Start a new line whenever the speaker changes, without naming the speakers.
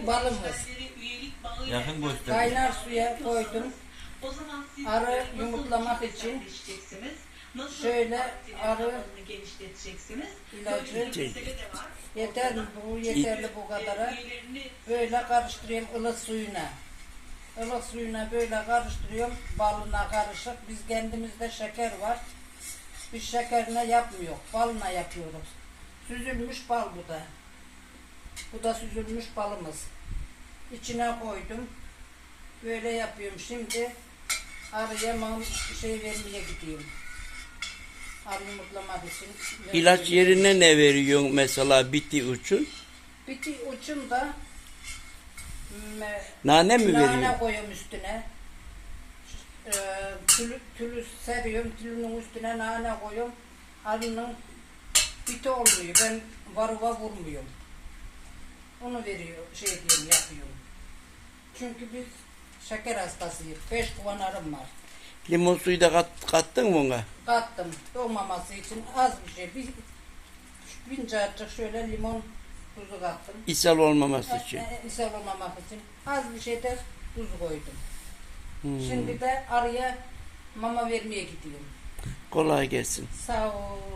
bizim balımız.
Yakın göster.
Kaynar suya koydum.
O zaman siz
Arı yumurtlamak için şöyle arı ilacı yeter mi bu yeterli bu kadara.
Üyelerini
Böyle karıştırıyorum ılık suyuna. Ilık suyuna böyle karıştırıyorum balına karışık. Biz kendimizde şeker var. Biz şekerine yapmıyor. Balına yapıyoruz. Süzülmüş bal bu da. Bu da süzülmüş balımız. İçine koydum. Böyle yapıyorum. Şimdi arıya mam şey vermeye gidiyorum. Arı yumurtlamak için.
İlaç yerine ne veriyorsun mesela biti için?
Biti ucunda me-
Nane mi
Nane
veriyorsun?
koyuyorum üstüne. Ee, tülü, tülü seriyorum. Tülünün üstüne nane koyuyorum. Arının biti olmuyor. Ben varuva vurmuyorum. Onu veriyor, şey diyorum, yapıyorum. Çünkü biz şeker hastasıyız. Beş kovan arım var.
Limon suyu da kat, kattın mı ona?
Kattım. Doğmaması için az bir şey. Bir bincacık şöyle limon tuzu kattım.
İshal olmaması için.
E, e, ishal olmamak için. Az bir şey de tuz koydum.
Hmm.
Şimdi de arıya mama vermeye gidiyorum.
Kolay gelsin.
Sağ ol.